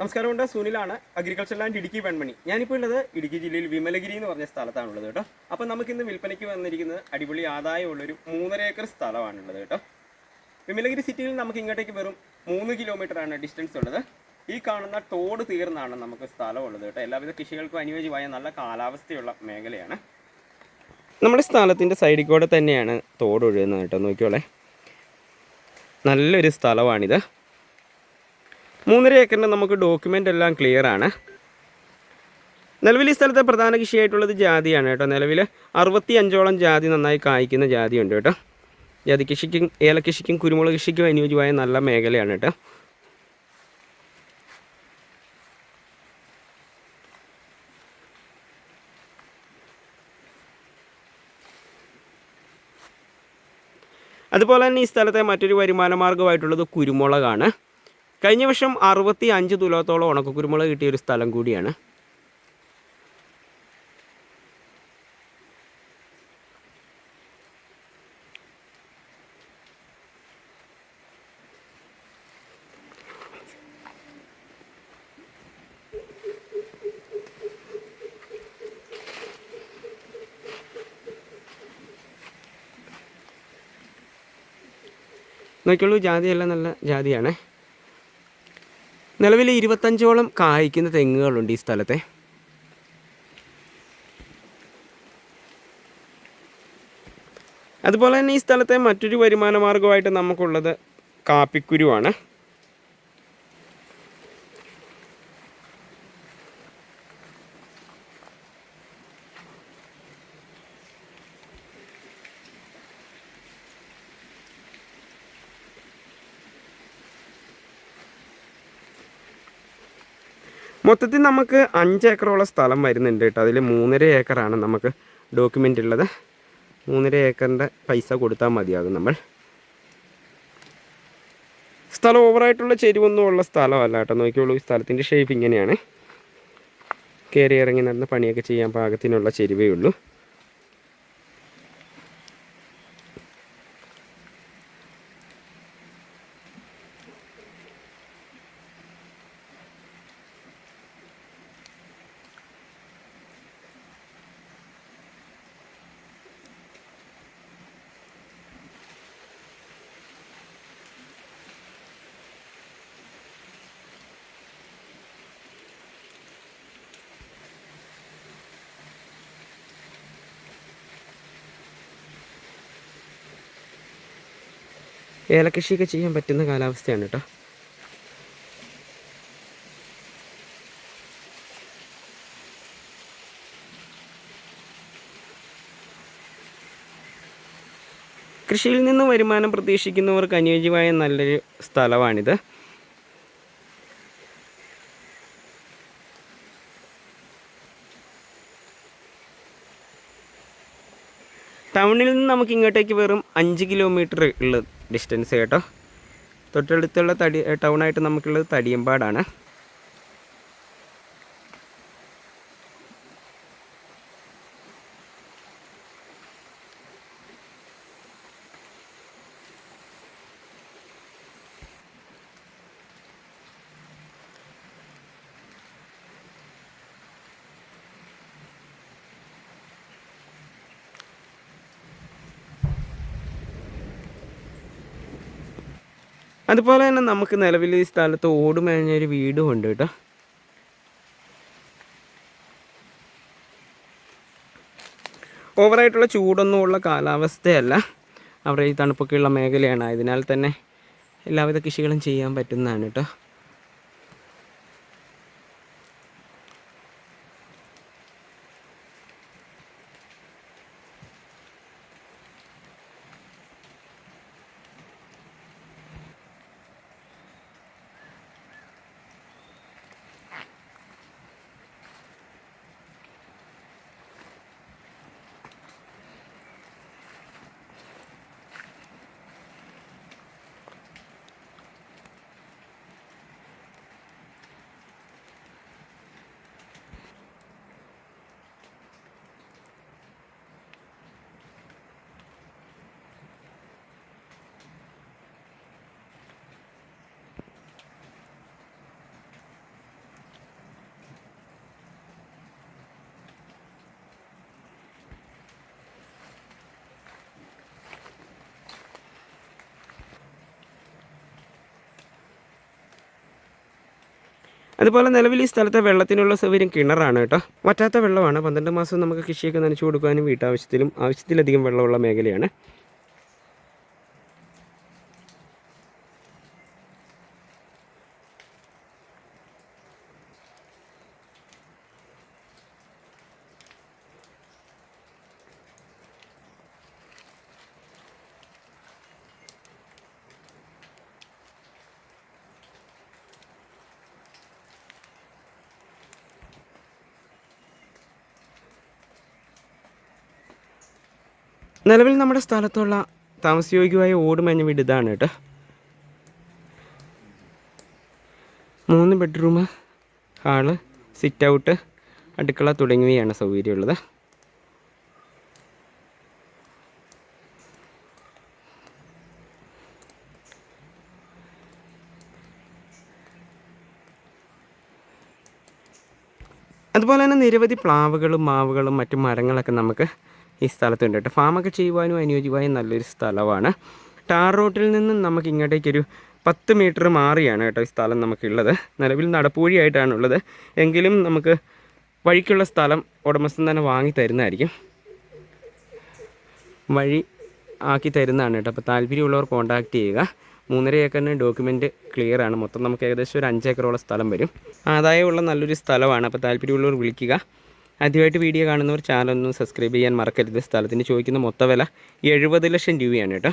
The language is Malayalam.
നമസ്കാരമുണ്ട് സുനിലാണ് അഗ്രികൾച്ചർ ലാൻഡ് ഇടുക്കി വെൺമണി. ഞാനിപ്പോൾ ഉള്ളത് ഇടുക്കി ജില്ലയിൽ വിമലഗിരി എന്ന് പറഞ്ഞ സ്ഥലത്താണുള്ളത് കേട്ടോ. അപ്പം നമുക്കിന്ന് വിൽപ്പനയ്ക്ക് വന്നിരിക്കുന്നത് അടിപൊളി ആദായമുള്ളൊരു മൂന്നര ഏക്കർ സ്ഥലമാണുള്ളത് കേട്ടോ. വിമലഗിരി സിറ്റിയിൽ നമുക്ക് ഇങ്ങോട്ടേക്ക് വെറും മൂന്ന് കിലോമീറ്റർ ആണ് ഡിസ്റ്റൻസ് ഉള്ളത്. ഈ കാണുന്ന തോട് തീർന്നാണ് നമുക്ക് സ്ഥലമുള്ളത് കേട്ടോ. എല്ലാവിധ കൃഷികൾക്കും അനുയോജ്യമായ നല്ല കാലാവസ്ഥയുള്ള മേഖലയാണ്. നമ്മുടെ സ്ഥലത്തിന്റെ സൈഡിൽ കൂടെ തന്നെയാണ് തോട് ഒഴുകുന്നത് കേട്ടോ. നോക്കിയോളെ നല്ലൊരു സ്ഥലമാണിത്. മൂന്നര ഏക്കറിന്റെ നമുക്ക് ഡോക്യുമെന്റ് എല്ലാം ക്ലിയർ ആണ്. നിലവിൽ ഈ സ്ഥലത്തെ പ്രധാന കൃഷിയായിട്ടുള്ളത് ജാതിയാണ് കേട്ടോ. നിലവിൽ അറുപത്തി അഞ്ചോളം ജാതി നന്നായി കായ്ക്കുന്ന ജാതിയുണ്ട് കേട്ടോ. ജാതി കൃഷിക്കും ഏലകൃഷിക്കും കുരുമുളക് കൃഷിക്കും അനുയോജ്യമായ നല്ല മേഖലയാണ് കേട്ടോ. അതുപോലെ തന്നെ ഈ സ്ഥലത്തെ മറ്റൊരു വരുമാന മാർഗമായിട്ടുള്ളത് കുരുമുളകാണ്. കഴിഞ്ഞ വർഷം അറുപത്തി അഞ്ച് തുലത്തോളം ഉണക്ക കുരുമുളക് കിട്ടിയ ഒരു സ്ഥലം കൂടിയാണ്. നോക്കിയുള്ളൂ ജാതിയെല്ലാം നല്ല ജാതിയാണ്. നിലവിൽ ഇരുപത്തഞ്ചോളം കായ്ക്കുന്ന തെങ്ങുകളുണ്ട് ഈ സ്ഥലത്തെ. അതുപോലെ തന്നെ ഈ സ്ഥലത്തെ മറ്റൊരു വരുമാന മാർഗമായിട്ട് നമുക്കുള്ളത് കാപ്പിക്കുരുവാണ്. മൊത്തത്തിൽ നമുക്ക് അഞ്ച് ഏക്കറോളം സ്ഥലം വരുന്നുണ്ട് കേട്ടോ. അതിൽ മൂന്നര ഏക്കറാണ് നമുക്ക് ഡോക്യുമെന്റ് ഉള്ളത്. മൂന്നര ഏക്കറിന്റെ പൈസ കൊടുത്താൽ മതിയാകും നമ്മൾ. സ്ഥലം ഓവറായിട്ടുള്ള ചെരിവൊന്നും ഉള്ള സ്ഥലമല്ല കേട്ടോ. നോക്കിയുള്ളൂ ഈ സ്ഥലത്തിന്റെ ഷേപ്പ് ഇങ്ങനെയാണ്. കയറി ഇറങ്ങി നടന്ന് പണിയൊക്കെ ചെയ്യാൻ പാകത്തിനുള്ള ചെരുവേ ഉള്ളൂ. ഏലകൃഷിയൊക്കെ ചെയ്യാൻ പറ്റുന്ന കാലാവസ്ഥയാണ് കേട്ടോ. കൃഷിയിൽ നിന്ന് വരുമാനം പ്രതീക്ഷിക്കുന്നവർക്ക് അനുയോജ്യമായ നല്ലൊരു സ്ഥലമാണിത്. ടൗണിൽ നിന്ന് നമുക്ക് ഇങ്ങോട്ടേക്ക് വെറും അഞ്ച് കിലോമീറ്റർ ഉള്ള ഡിസ്റ്റൻസ് കേട്ടോ. തൊട്ടടുത്തുള്ള തടി ടൗണായിട്ട് നമുക്കുള്ളത് തടിയമ്പാടാണ്. അതുപോലെ തന്നെ നമുക്ക് നിലവിൽ ഈ സ്ഥലത്ത് ഓടുമേഞ്ഞ ഒരു വീടും ഉണ്ട് കേട്ടോ ഓവറായിട്ടുള്ള ചൂടൊന്നും ഉള്ള കാലാവസ്ഥയല്ല. അവിടെ ഈ തണുപ്പൊക്കെയുള്ള മേഖലയാണ്. അതിനാൽ തന്നെ എല്ലാവിധ കൃഷികളും ചെയ്യാൻ പറ്റുന്നതാണ് കേട്ടോ. അതുപോലെ നിലവിൽ ഈ സ്ഥലത്തെ വെള്ളത്തിനുള്ള സൗകര്യം കിണറാണ് കേട്ടോ. വറ്റാത്ത വെള്ളമാണ്. പന്ത്രണ്ട് മാസം നമുക്ക് കൃഷിയൊക്കെ നനച്ചു കൊടുക്കാനും വീട്ടാവശ്യത്തിലും ആവശ്യത്തിലധികം വെള്ളമുള്ള മേഖലയാണ്. നിലവിൽ നമ്മുടെ സ്ഥലത്തുള്ള താമസയോഗ്യമായ ഓടുമഞ്ഞ വീട് ഇതാണ് കേട്ടോ. മൂന്ന് ബെഡ്റൂം ഹാൾ സിറ്റ് ഔട്ട് അടുക്കള തുടങ്ങിയവയാണ് സൗകര്യമുള്ളത്. അതുപോലെ തന്നെ നിരവധി പ്ലാവുകളും മാവുകളും മറ്റു മരങ്ങളൊക്കെ നമുക്ക് ഈ സ്ഥലത്തുണ്ട് കേട്ടോ. ഫാമൊക്കെ ചെയ്യുവാനും അനുയോജ്യമായ നല്ലൊരു സ്ഥലമാണ്. ടാർ റോട്ടിൽ നിന്നും നമുക്ക് ഇങ്ങോട്ടേക്കൊരു പത്ത് മീറ്റർ മാറിയാണ് കേട്ടോ ഈ സ്ഥലം നമുക്കുള്ളത്. നിലവിൽ നടപ്പൂഴിയായിട്ടാണുള്ളത് എങ്കിലും നമുക്ക് വഴിക്കുള്ള സ്ഥലം ഉടമസ്ഥൻ തന്നെ വാങ്ങി തരുന്നതായിരിക്കും. വഴി ആക്കി തരുന്നതാണ് കേട്ടോ. അപ്പോൾ താല്പര്യമുള്ളവർ കോൺടാക്റ്റ് ചെയ്യുക. മൂന്നര ഏക്കറിന് ഡോക്യുമെന്റ് ക്ലിയർ ആണ്. മൊത്തം നമുക്ക് ഏകദേശം ഒരു അഞ്ച് ഏക്കറോളം സ്ഥലം വരും. ആദായമുള്ള നല്ലൊരു സ്ഥലമാണ്. അപ്പോൾ താല്പര്യമുള്ളവർ വിളിക്കുക. ആദ്യമായിട്ട് വീഡിയോ കാണുന്നവർ ചാനൽ ഒന്ന് സബ്സ്ക്രൈബ് ചെയ്യാൻ മറക്കരുത്. സ്ഥലത്തിന് ചോദിക്കുന്ന മൊത്ത വില എഴുപത് ലക്ഷം രൂപയാണ് കേട്ടോ.